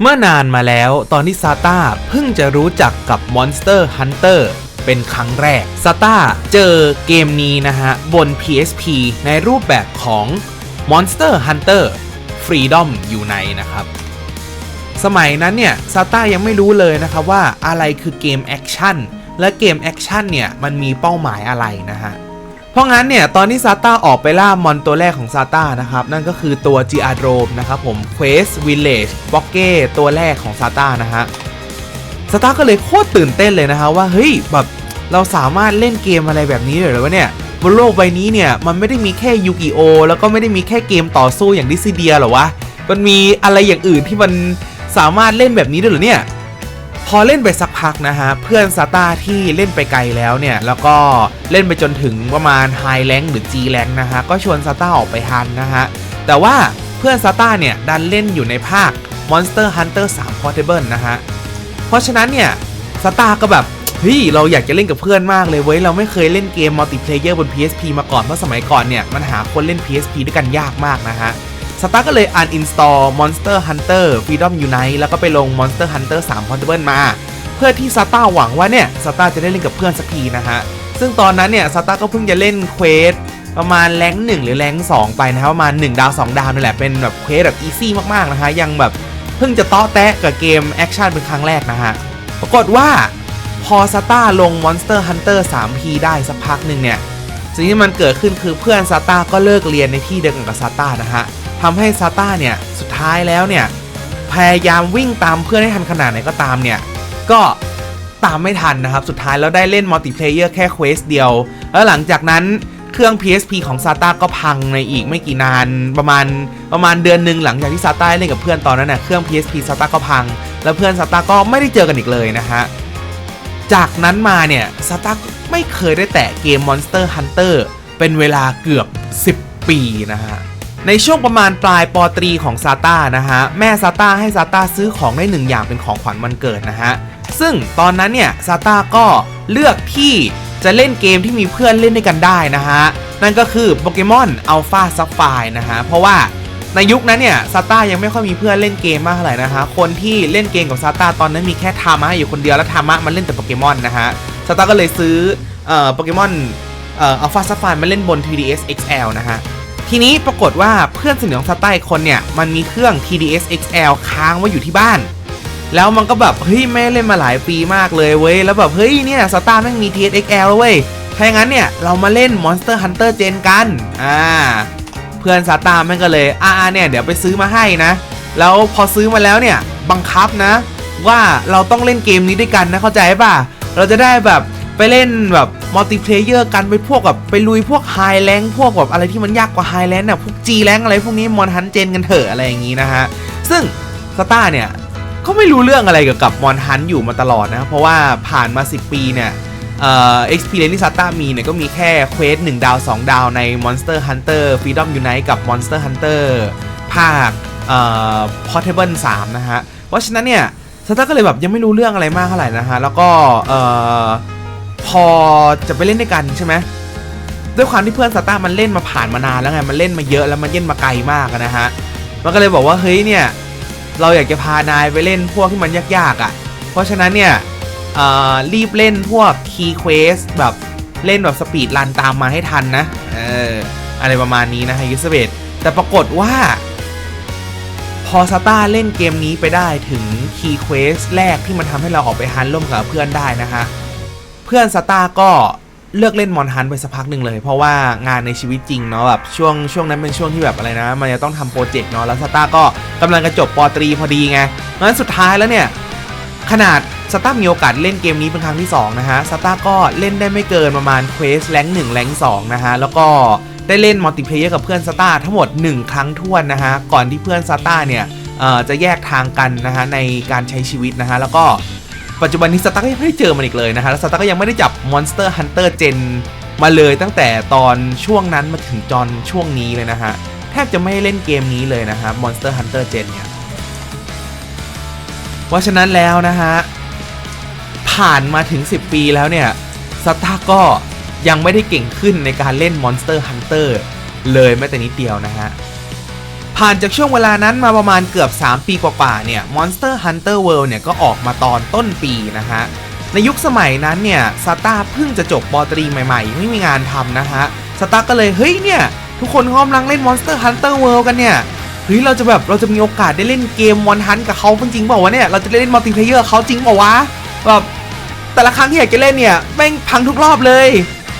เมื่อนานมาแล้วตอนที่ซาต้าเพิ่งจะรู้จักกับ Monster Hunter เป็นครั้งแรกซาต้าเจอเกมนี้นะฮะ บน PSP ในรูปแบบของ Monster Hunter Freedom Unite นะครับ สมัยนั้นเนี่ยซาต้ายังไม่รู้เลยนะครับว่าอะไรคือเกมแอคชั่นและเกมแอคชั่นเนี่ย มันมีเป้าหมายอะไรนะฮะ เพราะงั้นเนี่ยตอนที่ซาต้าออกไปล่ามอนตัวแรกของซาต้านะครับนั่นก็คือตัว g ีอาโดรมนะครับผม Quest Village b o c k e ตัวแรกของซาต้านะฮะซาต้าก็เลยโคตรตื่นเต้นเลยนะฮะว่าเฮ้ยแบบเราสามารถเล่นเกมอะไรแบบนี้เลยหรอวะเนี่ยบนโลกใบนี้เนี่ยมันไม่ได้มีแค่ยูกิโอแล้วก็ไม่ได้มีแค่เกมต่อสู้อย่างดิซิเดียหรอวะมันมีอะไรอย่างอื่นที่มันสามารถเล่นแบบนี้ด้วยหรอเนี่ย พอเล่นไปสักพักนะฮะ เพื่อนซาต้าที่เล่นไปไกลแล้วเนี่ย แล้วก็เล่นไปจนถึงประมาณไฮแ a งหรือ G แ a งนะฮะ ก็ชวนซาต้าออกไปฮันนะฮะ แต่ว่าเพื่อนซาต้าเนี่ย ดันเล่นอยู่ในภาค Monster Hunter 3 Portable นะฮะ เพราะฉะนั้นเนี่ยซาต้าก็แบบเฮ้ยเราอยากจะเล่นกับเพื่อนมากเลยเว้ย เราไม่เคยเล่นเกมมัลติเพลเยอร์บน PSP มาก่อนเพราะสมัยก่อนเนี่ยมันหาคนเล่น PSP ด้วยกันยากมากนะฮะ สตาร์ก็เลย uninstall Monster Hunter Freedom Unite แล้วก็ไปลง Monster Hunter 3 Portable มา เพื่อที่ซาต้าหวังว่าเนี่ยซาต้าจะได้เล่นกับเพื่อนสักทีนะฮะ ซึ่งตอนนั้นเนี่ยซาต้าก็เพิ่งจะเล่นเควสประมาณแรงหนึ่งหรือแรงสองไปนะครับประมาณ1ดาว 2 ดาวนี่แหละเป็นแบบเควสแบบอีซี่มาก ๆ นะฮะ ยังแบบเพิ่งจะเตาะแตะกับเกมแอคชั่นเป็นครั้งแรกนะฮะ ปรากฏว่าพอซาต้าลง Monster Hunter 3P ได้สักพักหนึ่งเนี่ยสิ่งที่มันเกิดขึ้นคือเพื่อนซาต้าก็เลิกเรียนในที่เดียวกันกับซาต้านะฮะ ทำให้ซาต้าเนี่ยสุดท้ายแล้วเนี่ยพยายามวิ่งตามเพื่อนให้ทันขนาดไหนก็ตามเนี่ยก็ตามไม่ทันนะครับ สุดท้ายแล้วได้เล่นมัลติเพลเยอร์แค่เควสเดียว แล้วหลังจากนั้นเครื่อง PSP ของซาต้าก็พังในอีกไม่กี่นานประมาณประมาณเดือนหนึ่งหลังจากที่ซาต้าเล่นกับเพื่อนตอนนั้นน่ะเครื่อง PSP ซาต้าก็พัง แล้วเพื่อนซาต้าก็ไม่ได้เจอกันอีกเลยนะฮะจากนั้นมาเนี่ยซาต้าไม่เคยได้แตะเกม Monster Hunter เป็นเวลาเกือบ 10 ปีนะฮะ ในช่วงประมาณปลายปตรีของซาต้านะฮะแม่ซาต้าให้ซาต้าซื้อของได้หนึ่งอย่างเป็นของขวัญวันเกิดนะฮะซึ่งตอนนั้นเนี่ยซาต้าก็เลือกที่จะเล่นเกมที่มีเพื่อนเล่นด้วยกันได้นะฮะนั่นก็คือโปเกมอนอัลฟาซัฟไฟนะฮะเพราะว่าในยุคนั้นเนี่ยซาต้ายังไม่ค่อยมีเพื่อนเล่นเกมมากเท่าไหร่นะฮะคนที่เล่นเกมกับซาต้าตอนนั้นมีแค่ทามะอยู่คนเดียวแล้วทามะมันเล่นแต่โปเกมอนนะฮะซาต้าก็เลยซื้อโปเกมอนอัลฟาซัฟไฟมาเล่นบน 3DS XL นะฮะ ทีนี้ปรากฏว่าเพื่อนสนิทของซาต้าอีกคนเนี่ยมันมีเครื่อง TDS XL ค้างไว้อยู่ที่บ้าน แล้วมันก็แบบเฮ้ยไม่เล่นมาหลายปีมากเลยเว้ยแล้วแบบเฮ้ยเนี่ยซาต้าแม่งมี TDS XL แล้วเว้ยถ้าอย่างนั้นเนี่ยเรามาเล่น Monster Hunter Gen กันอ่าเพื่อนซาต้าแม่งก็เลยอ่าเนี่ยเดี๋ยวไปซื้อมาให้นะ แล้วพอซื้อมาแล้วเนี่ยบังคับนะ ว่าเราต้องเล่นเกมนี้ด้วยกันนะเข้าใจป่ะเราจะได้แบบ ไปเล่นแบบมัลติเพลเยอร์กันไปพวกแบบไปลุยพวกไฮแ a งพวกแบบอะไรที่มันยากกว่าไฮแ a งน่ะพวกจีแ a งอะไรพวกนี้มอนฮันเจนกันเถอะอะไรอย่างนี้นะฮะ ซึ่งสตาร์เนี่ยก็ไม่รู้เรื่องอะไรเกี่ยวกับมอนฮันอยู่มาตลอดนะ เพราะว่าผ่านมา 10 ปีเนี่ยเอ่อ experience ที่ซาต้ามีเนี่ยก็มีแค่เควส1ดาว 2 ดาวใน Monster Hunter Freedom Unite กับ Monster Hunter ภาคเอ่อ Portable 3 นะฮะ เพราะฉะนั้นเนี่ยซาต้าก็เลยแบบยังไม่รู้เรื่องอะไรมากเท่าไหร่นะฮะ แล้วก็เอ่อ พอจะไปเล่นด้วยกันใช่ไหมด้วยความที่เพื่อนซาต้ามันเล่นมาผ่านมานานแล้วไงมันเล่นมาเยอะแล้วมันเล่นมาไกลมากนะฮะมันก็เลยบอกว่าเฮ้ยเนี่ยเราอยากจะพานายไปเล่นพวกที่มันยากๆอะ่ะ เพราะฉะนั้นเนี่ยรีบเล่นพวก Key Quest แบบเล่นแบบสปีดรันตามมาให้ทันนะเอออะไรประมาณนี้นะฮยูสเบตแต่ปรากฏว่า พอซาต้าเล่นเกมนี้ไปได้ถึง Key Quest แรกที่มันทำให้เราออกไปฮันร่วมกับเพื่อนได้นะฮะ เพื่อนซาต้าก็เลิกเล่นมอนฮันไปสักพักหนึ่งเลย เพราะว่างานในชีวิตจริงเนาะแบบช่วงช่วงนั้นเป็นช่วงที่แบบอะไรนะ มันจะต้องทำโปรเจกต์เนาะแล้วซาต้าก็กำลังจะจบปตรีพอดีไงงั้นสุดท้ายแล้วเนี่ย ขนาดซาต้ามีโอกาสเล่นเกมนี้เป็นครั้งที่ 2 นะฮะซาต้าก็เล่นได้ไม่เกินประมาณเควสแรงหนึ่งแรงสองนะฮะแล้วก็ได้เล่นมัลติเพลเยอร์กับเพื่อนซาต้าทั้งหมด 1 ครั้งท้วนนะฮะก่อนที่เพื่อนซาต้าเนี่ยจะแยกทางกันนะฮะในการใช้ชีวิตนะฮะแล้วก็ ปัจจุบันนี้สตาร์ก็ยังไม่ได้เจอมันอีกเลยนะฮะแล้วสตาร์ก็ยังไม่ได้จับ Monster Hunter Gen มาเลยตั้งแต่ตอนช่วงนั้นมาถึงจอนช่วงนี้เลยนะฮะแทบจะไม่เล่นเกมนี้เลยนะฮะ Monster Hunter Gen เนี่ยเพราะฉะนั้นแล้วนะฮะผ่านมาถึง 10 ปีแล้วเนี่ยสตาร์ก็ยังไม่ได้เก่งขึ้นในการเล่น Monster Hunter เลยแม้แต่นิดเดียวนะฮะ ผ่านจากช่วงเวลานั้นมาประมาณเกือบ 3 ปีกว่าๆเนี่ย Monster Hunter World เนี่ยก็ออกมาตอนต้นปีนะฮะ ในยุคสมัยนั้นเนี่ยซาต้าเพิ่งจะจบปอตรีใหม่ๆ ไม่มีงานทำนะฮะซาต้าก็เลยเฮ้ยเนี่ย ทุกคนกำลังเล่น Monster Hunter World กันเนี่ยเฮ้ยเราจะแบบเราจะมีโอกาสได้เล่นเกมมอนฮันกับเขาจริงๆเปล่าวะเนี่ยเราจะได้เล่นมัลติเพลเยอร์เขาจริงเปล่าวะแบบแต่ละครั้งที่อยากจะเล่นเนี่ยแม่งพังทุกรอบเลย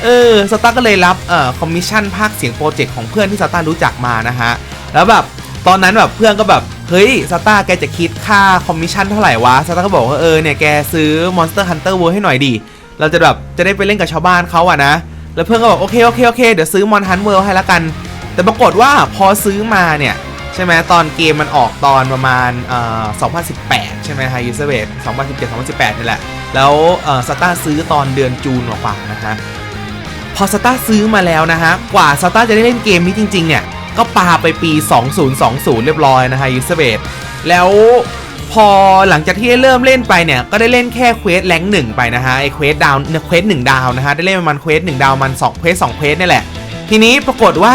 เออสตาร์ก็เลยรับเอ่อคอมมิชชั่นภาคเสียงโปรเจกต์ของเพื่อนที่สตาร์รู้จักมานะฮะ แล้วแบบตอนนั้นแบบเพื่อนก็แบบเฮ้ยสตาร์แกจะคิดค่าคอมมิชชั่นเท่าไหร่วะสตาร์ก็บอกว่าเออเนี่ยแกซื้อ Monster Hunter World ให้หน่อยดิเราจะแบบจะได้ไปเล่นกับชาวบ้านเขาอะนะ แล้วเพื่อนก็บอกโอเคโอเคโอเคเดี๋ยวซื้อ Mon Hunt World ให้ละกัน แต่ปรากฏว่าพอซื้อมาเนี่ยใช่ไหมตอนเกมมันออกตอนประมาณเอ่อ2018 ใช่ไหมฮะยูเซเวต2017 2018 นี่แหละ แล้วเอ่อสตาร์ซื้อตอนเดือนจูนกว่าๆนะฮะพอสตาร์ซื้อมาแล้วนะฮะกว่าสตาร์จะได้เล่นเกมนี้จริงๆเนี่ย ก็ปาไปปี 2020 เรียบร้อยนะฮะยูเซเบตแล้วพอหลังจากที่ได้เริ่มเล่นไปเนี่ย ก็ได้เล่นแค่เควสแรงหนึ่งไปนะฮะไอเควสดาวเควสหนึ่งดาวนะฮะ ได้เล่นประมาณเควสหนึ่งดาวมันสองเควสสองเควสนี่แหละ ทีนี้ปรากฏว่า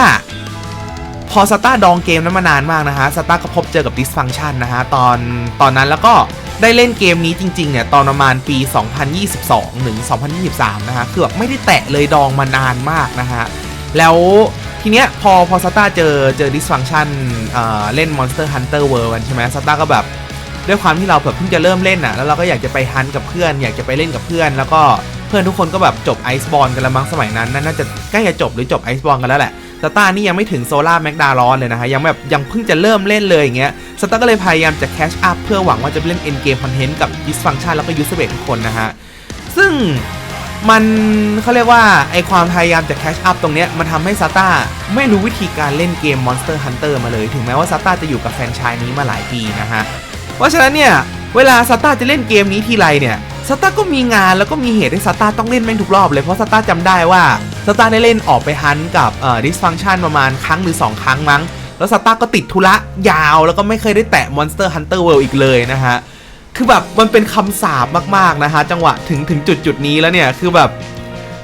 พอสตาร์ดองเกมนั้นมานานมากนะฮะสตาร์ก็พบเจอกับ dysfunction นะฮะ ตอนตอนนั้นแล้วก็ได้เล่นเกมนี้จริงๆเนี่ยตอนประมาณปี 2022 ถึง 2023 นะฮะคือบไม่ได้แตะเลยดองมานานมากนะฮะ แล้ว ทีเนี้ยพอพอสตาร์เจอเจอ dysfunction เอ่อเล่น monster hunter world กันใช่ไหมสตาร์ก็แบบด้วยความที่เราแบบเพิ่งจะเริ่มเล่นอะแล้วเราก็อยากจะไปฮันกับเพื่อน อยากจะไปเล่นกับเพื่อน แล้วก็เพื่อนทุกคนก็แบบจบไอซ์บอลกันล้วมั้งสมัยนั้นน่าจะใกล้จะจบหรือจบไอซ์บอลกันแล้วแหละสตาร์นี่ยังไม่ถึงโซล่าแมกดารอนเลยนะฮะยังแบบยังเพิ่งจะเริ่มเล่นเลยอย่างเงี้ยสตาร์ก็เลยพยายามจะแคชอัพเพื่อหวังว่าจะไปเล่นเอ็นเกมคอนเทนต์กับดิสฟังชันแล้วก็ยูสเบทุกคนนะฮะซึ่ง มันเขาเรียกว่าไอความพยายามจะแคชอัพตรงเนี้ยมันทำให้ซาต้าไม่รู้วิธีการเล่นเกม Monster Hunter มาเลย ถึงแม้ว่าซาต้าจะอยู่กับแฟรนไชส์นี้มาหลายปีนะฮะ เพราะฉะนั้นเนี่ยเวลาซาต้าจะเล่นเกมนี้ทีไรเนี่ยซาต้าก็มีงานแล้วก็มีเหตุให้ซาต้าต้องเล่นแม่งทุกรอบเลยเพราะซาต้าจำได้ว่าซาต้าได้เล่นออกไปฮันกับเอ่อ dysfunction ประมาณครั้งหรือ 2 ครั้งมั้ง แล้วซาต้าก็ติดธุระยาวแล้วก็ไม่เคยได้แตะ Monster Hunter World อีกเลยนะฮะ คือแบบมันเป็นคำสาปมากๆนะฮะจังหวะถึงถึงจุดจุดนี้แล้วเนี่ยคือแบบ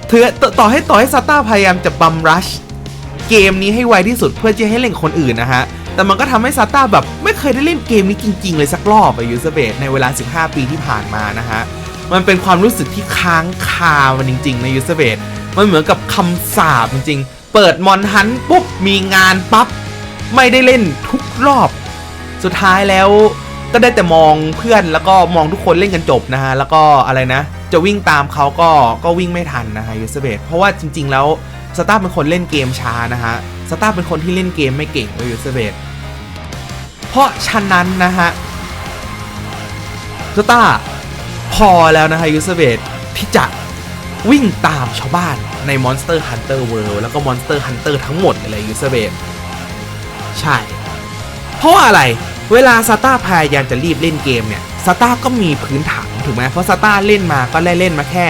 เธอต่อต่อให้ต่อให้ซาต้าพยายามจะบัมรัชเกมนี้ให้ไวที่สุดเพื่อจะให้เล่นคนอื่นนะฮะ แต่มันก็ทำให้ซาต้าแบบไม่เคยได้เล่นเกมนี้จริง ๆ เลยสักรอบอะยูสเบตในเวลา 15 ปีที่ผ่านมานะฮะ มันเป็นความรู้สึกที่ค้างคามันจริง ๆ ในยูสเบตมันเหมือนกับคำสาปจริง ๆ เปิดมอนฮันปุ๊บมีงานปั๊บไม่ได้เล่นทุกรอบ สุดท้ายแล้ว ก็ได้แต่มองเพื่อนแล้วก็มองทุกคนเล่นกันจบนะฮะแล้วก็อะไรนะ จะวิ่งตามเขาก็ก็วิ่งไม่ทันนะฮะยูสเบตเพราะว่าจริง ๆ แล้วสตาร์เป็นคนเล่นเกมช้านะฮะสตาร์เป็นคนที่เล่นเกมไม่เก่งเลยยูสเบตเพราะฉะนั้นนะฮะสตาร์พอแล้วนะฮะยูสเบตที่จะวิ่งตามชาวบ้านใน Monster Hunter World แล้วก็ Monster Hunter ทั้งหมดเลยยูสเบตใช่ เพราะอะไร เวลาซาต้าพยายามจะรีบเล่นเกมเนี่ยซาต้าก็มีพื้นฐานถูกไหมเพราะซาต้าเล่นมาก็ได้เล่นมาแค่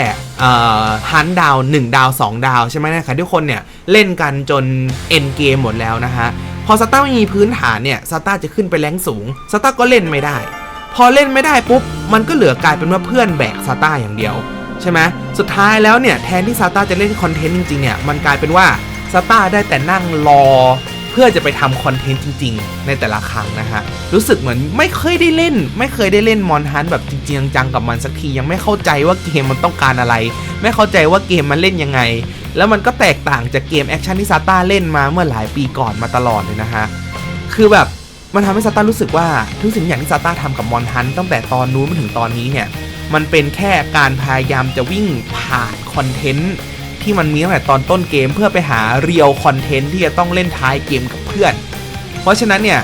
ฮันดาวหนึ่งดาวสองดาวใช่ไหมนะคะทุกคนเนี่ยเล่นกันจนเอ็นเกมหมดแล้วนะฮะพอซาต้าไม่มีพื้นฐานเนี่ยซาต้าจะขึ้นไปแรงสูงซาต้าก็เล่นไม่ได้ พอเล่นไม่ได้ปุ๊บมันก็เหลือกลายเป็นว่าเพื่อนแบกซาต้าอย่างเดียวใช่ไหมสุดท้ายแล้วเนี่ยแทนที่ซาต้าจะเล่นคอนเทนต์จริงๆเนี่ยมันกลายเป็นว่าซาต้าได้แต่นั่งรอ พื่อจะไปทำคอนเทนต์จริง ๆ ในแต่ละครั้งนะฮะ รู้สึกเหมือนไม่เคยได้เล่น ไม่เคยได้เล่นมอนฮันแบบจริงๆจังๆกับมันสักที ยังไม่เข้าใจว่าเกมมันต้องการอะไร ไม่เข้าใจว่าเกมมันเล่นยังไง แล้วมันก็แตกต่างจากเกมแอคชั่นที่ซาต้าเล่นมาเมื่อหลายปีก่อนมาตลอดเลยนะฮะ คือแบบมันทำให้ซาต้ารู้สึกว่าทุกสิ่งอย่างที่ซาต้าทำกับมอนฮันตั้งแต่ตอนนู้นมาถึงตอนนี้เนี่ย มันเป็นแค่การพยายามจะวิ่งผ่านคอนเทนต์ ที่มันมีตั้งแต่ตอนต้นเกมเพื่อไปหาเรียลคอนเทนต์ที่จะต้องเล่นท้ายเกมกับเพื่อน เพราะฉะนั้นเนี่ย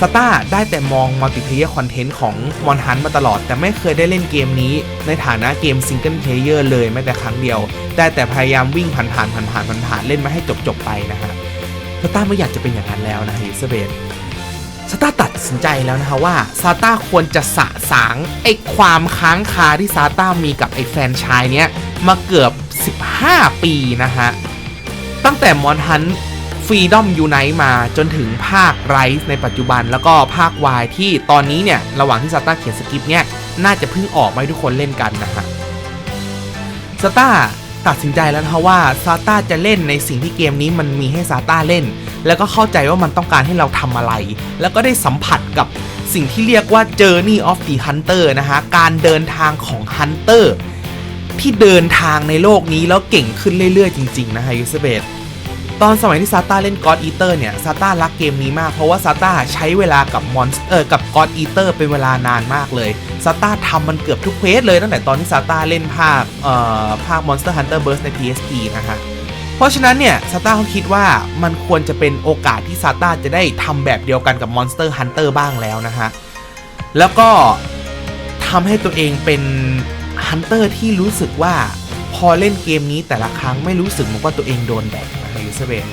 สตาร์ได้แต่มองมัลติเพลเยอร์คอนเทนต์ของมอนฮันมาตลอด แต่ไม่เคยได้เล่นเกมนี้ ในฐานะเกมซิงเกิลเพลเยอร์เลยแม้แต่ครั้งเดียว ได้แต่พยายามวิ่งผ่านผ่านผ่านผ่านผ่านผ่านเล่นมาให้จบจบๆไปนะฮะสตาร์ไม่อยากจะเป็นอย่างนั้นแล้วนะฮะยูเซเบนซาต้าตัดสินใจแล้วนะคะว่าซาต้าควรจะสะสางไอ้ความค้างคาที่ซาต้ามีกับไอ้แฟนชายเนี้ยมาเกือบ 15 ปีนะฮะ ตั้งแต่มอนฮันฟรีดอมยูไนต์มาจนถึงภาคไรส์ในปัจจุบันแล้วก็ภาควายที่ตอนนี้เนี่ย ระหว่างที่ซาต้าเขียนสคริปต์เนี่ย น่าจะเพิ่งออกมาให้ทุกคนเล่นกันนะฮะสตาร์ตัดสินใจแล้วนะคะว่าซาต้าจะเล่นในสิ่งที่เกมนี้มันมีให้ซาต้าเล่น แล้วก็เข้าใจว่ามันต้องการให้เราทำอะไร แล้วก็ได้สัมผัสกับสิ่งที่เรียกว่า Journey of the Hunter นะฮะ การเดินทางของ Hunter ที่เดินทางในโลกนี้แล้วเก่งขึ้นเรื่อยๆ จริง ๆ นะฮะยูสเบตตอนสมัยที่ซาต้าเล่น God Eater เนี่ยซาต้ารักเกมนี้มากเพราะว่าซาต้าใช้เวลากับมอนสเตอร์กับ God Eater เป็นเวลานานมากเลยซาต้าทำมันเกือบทุกเควสเลยตั้งแต่ตอนที่ซาต้าเล่นภาคเอ่อภาค Monster Hunter Burst ใน PSP นะฮะเพราะฉะนั้นเนี่ยซาต้าเขาคิดว่ามันควรจะเป็นโอกาสที่ซาต้าจะได้ทำแบบเดียวกันกับ Monster Hunter บ้างแล้วนะฮะแล้วก็ทำให้ตัวเองเป็น ฮันเตอร์ที่รู้สึกว่าพอเล่นเกมนี้แต่ละครั้งไม่รู้สึกเหมือนว่าตัวเองโดนแบกนะยูเซเบน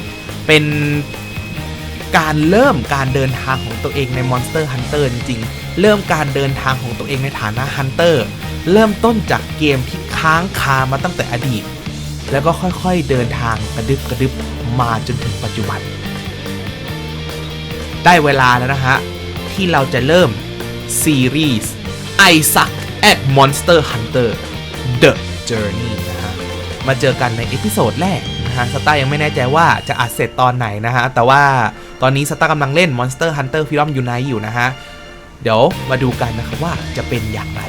เป็นการเริ่มการเดินทางของตัวเองใน Monster Hunter จริงๆ เริ่มการเดินทางของตัวเองในฐานะฮันเตอร์เริ่มต้นจากเกมที่ค้างคามาตั้งแต่อดีต แล้วก็ค่อยๆเดินทางกระดึบกระดึบมาจนถึงปัจจุบัน ได้เวลาแล้วนะฮะ ที่เราจะเริ่มซีรีส์ I Suck at Monster Hunter The Journey นะฮะ มาเจอกันในเอพิโซดแรกนะฮะสตาร์ยังไม่แน่ใจว่าจะอัดเสร็จตอนไหนนะฮะ แต่ว่าตอนนี้สตาร์กำลังเล่น Monster Hunter Freedom Unite อยู่นะฮะ เดี๋ยวมาดูกันนะครับว่าจะเป็นอย่างไร